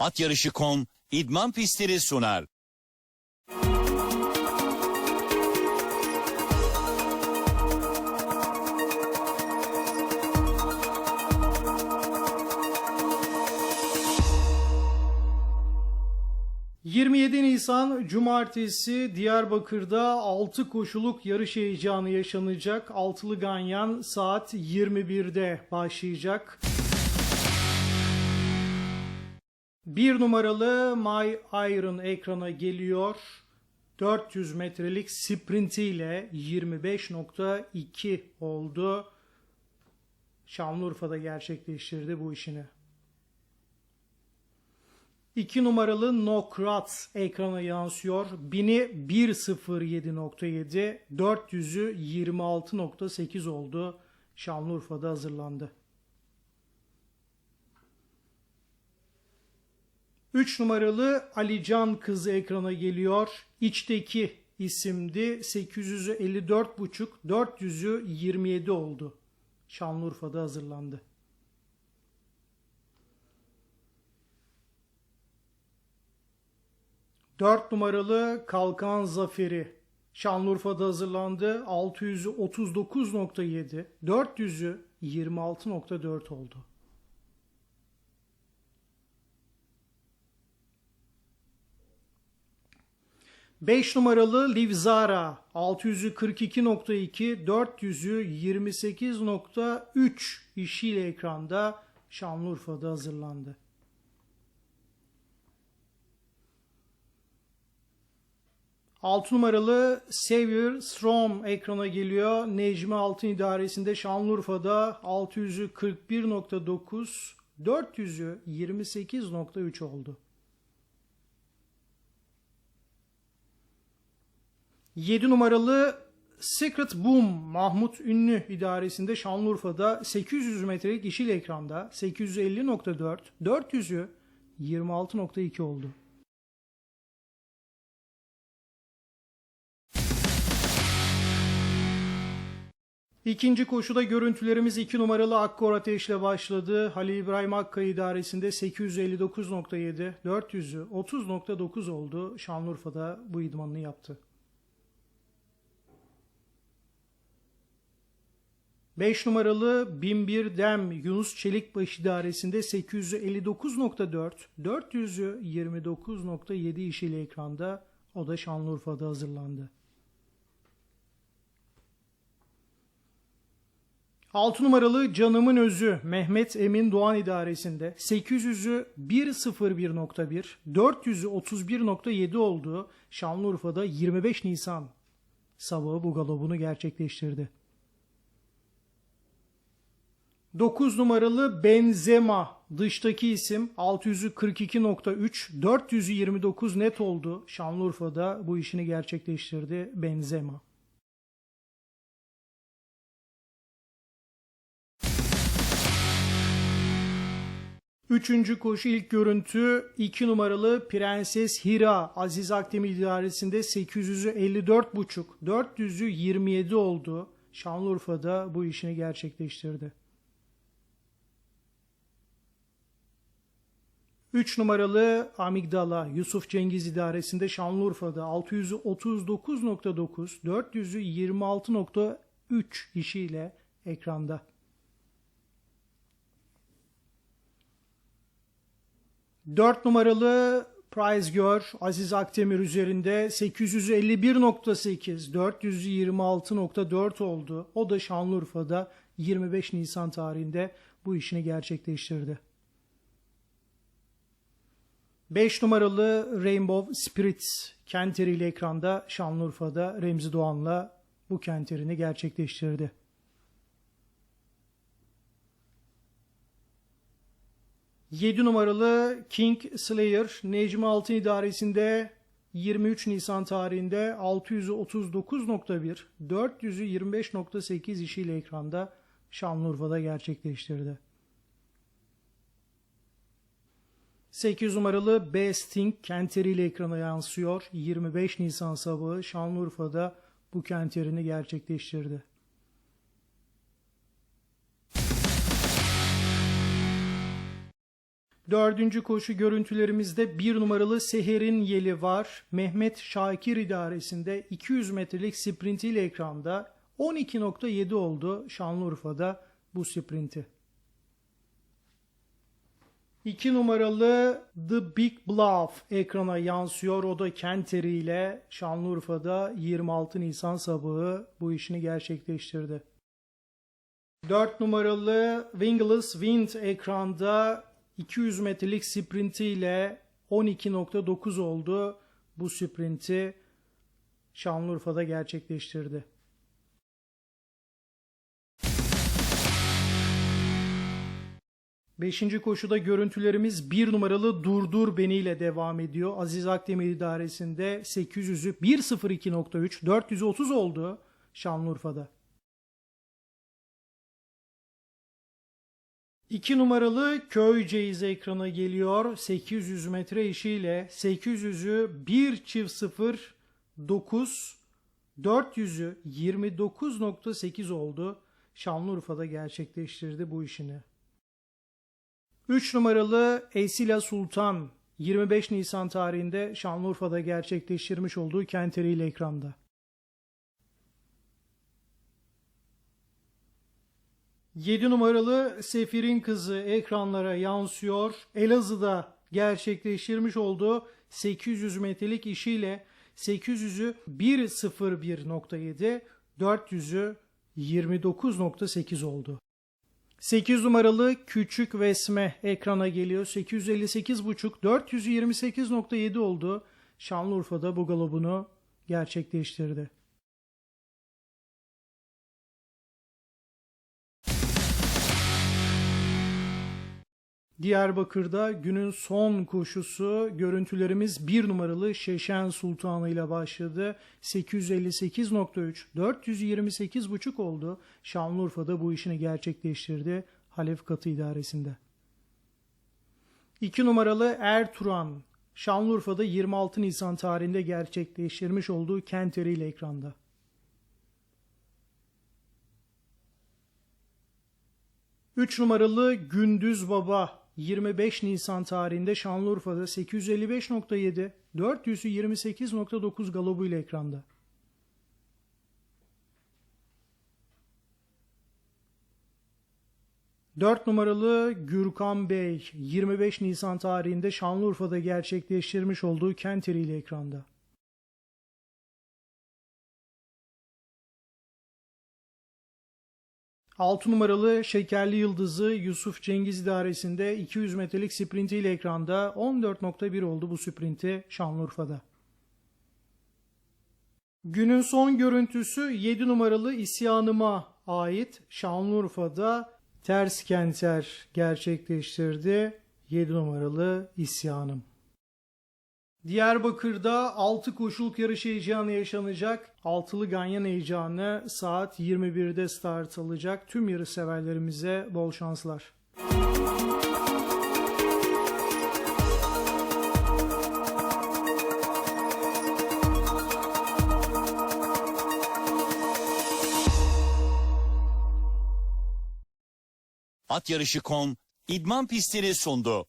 Atyarışı.com idman pistleri sunar. ...27 Nisan Cumartesi Diyarbakır'da 6 koşuluk yarış heyecanı yaşanacak. Altılı Ganyan saat 21'de başlayacak. Bir numaralı My Iron ekrana geliyor. 400 metrelik sprintiyle 25.2 oldu. Şanlıurfa'da gerçekleştirdi bu işini. 2 numaralı Nokrat ekrana yansıyor. 1000'i 1.07.7, 400'ü 26.8 oldu. Şanlıurfa'da hazırlandı. 3 numaralı Alican kızı ekrana geliyor. İçteki isimdi. 854.5, 400'ü 27 oldu. Şanlıurfa'da hazırlandı. Dört numaralı Kalkan Zaferi Şanlıurfa'da hazırlandı. 600'ü 39.7, 400'ü 26.4 oldu. 5 numaralı Livzara 600'ü 42.2, 400'ü 28.3 işiyle ekranda Şanlıurfa'da hazırlandı. Altı numaralı Savior Strom ekrana geliyor. Necmi Altın idaresinde Şanlıurfa'da 600'ü 41.9, 400'ü 28.3 oldu. 7 numaralı Secret Boom Mahmut Ünlü idaresinde Şanlıurfa'da 800 metrelik işil ekranda 850.4, 400'ü 26.2 oldu. İkinci koşuda görüntülerimiz 2 numaralı Akkor Ateş'le başladı. Halil İbrahim Akkaya idaresinde 859.7, 400'ü 30.9 oldu. Şanlıurfa'da bu idmanını yaptı. 5 numaralı 1001 Dem Yunus Çelikbaş idaresinde 859.4, 400'ü 29.7 işiyle ekranda. O da Şanlıurfa'da hazırlandı. 6 numaralı Canımın Özü Mehmet Emin Doğan idaresinde 800'ü 101.1, 400'ü 31.7 oldu. Şanlıurfa'da 25 Nisan sabahı bu galobunu gerçekleştirdi. 9 numaralı Benzema dıştaki isim 600'ü 42.3 400'ü 29 net oldu. Şanlıurfa'da bu işini gerçekleştirdi Benzema. Üçüncü koşu ilk görüntü 2 numaralı Prenses Hira Aziz Akdemir idaresinde 800'ü 54.5 400'ü 27 oldu. Şanlıurfa'da bu işini gerçekleştirdi. 3 numaralı Amigdala Yusuf Cengiz idaresinde Şanlıurfa'da 600'ü 39.9, 400'ü 26.3 işiyle ekranda. Dört numaralı Prize Gör Aziz Akdemir üzerinde 851.8, 426.4 oldu. O da Şanlıurfa'da 25 Nisan tarihinde bu işini gerçekleştirdi. 5 numaralı Rainbow Spirits Kenteri ile ekranda Şanlıurfa'da Remzi Doğan'la bu kenterini gerçekleştirdi. Yedi numaralı King Slayer Necmi Altın idaresinde 23 Nisan tarihinde 639.1, 400'ü 25.8 işiyle ekranda Şanlıurfa'da gerçekleştirdi. 8 numaralı Besting Kenteri ile ekrana yansıyor. 25 Nisan sabahı Şanlıurfa'da bu kenterini gerçekleştirdi. Dördüncü koşu görüntülerimizde bir numaralı Seher'in yeli var. Mehmet Şakir idaresinde 200 metrelik sprintiyle ekranda 12.7 oldu Şanlıurfa'da bu sprinti. 2 numaralı The Big Bluff ekrana yansıyor. O da Kenteri ile Şanlıurfa'da 26 Nisan sabahı bu işini gerçekleştirdi. 4 numaralı Wingless Wind ekranda 200 metrelik sprintiyle 12.9 oldu. Bu sprinti Şanlıurfa'da gerçekleştirdi. Beşinci koşuda görüntülerimiz bir numaralı Durdur Beni ile devam ediyor. Aziz Akdemir idaresinde 800'ü 1.02.3 430 oldu Şanlıurfa'da. 2 numaralı Köyceğiz ekrana geliyor. 800 metre işiyle 800'ü 1 çift 0 9 400'ü 29.8 oldu. Şanlıurfa'da gerçekleştirdi bu işini. 3 numaralı Esila Sultan 25 Nisan tarihinde Şanlıurfa'da gerçekleştirmiş olduğu Kenteri ile ekranda. Yedi numaralı Sefir'in kızı ekranlara yansıyor. Elazığ'da gerçekleştirmiş olduğu 800 metrelik işiyle 800'ü 1.01.7, 400'ü 29.8 oldu. 8 numaralı Küçük Vesme ekrana geliyor. 858.5 428.7 oldu. Şanlıurfa'da bu galobunu gerçekleştirdi. Diyarbakır'da günün son koşusu görüntülerimiz 1 numaralı Şeşen Sultanı ile başladı. 858.3 428.5 oldu. Şanlıurfa'da bu işini gerçekleştirdi Halef Katı idaresinde. 2 numaralı Ertuğran Şanlıurfa'da 26 Nisan tarihinde gerçekleştirmiş olduğu Kenteri ile ekranda. Üç numaralı Gündüz Baba 25 Nisan tarihinde Şanlıurfa'da 855.7, 400'ü 28.9 galobu ile ekranda. Dört numaralı Gürkan Bey 25 Nisan tarihinde Şanlıurfa'da gerçekleştirmiş olduğu Kenteri ile ekranda. 6 numaralı Şekerli Yıldızı Yusuf Cengiz idaresinde 200 metrelik sprintiyle ekranda 14.1 oldu bu sprinti Şanlıurfa'da. Günün son görüntüsü 7 numaralı İsyanıma ait Şanlıurfa'da ters kenter gerçekleştirdi. 7 numaralı İsyanım. Diyarbakır'da 6 koşuluk yarış heyecanı yaşanacak. Altılı Ganyan heyecanı saat 21'de start alacak. Tüm yarış severlerimize bol şanslar. At yarışı.com idman pistini sundu.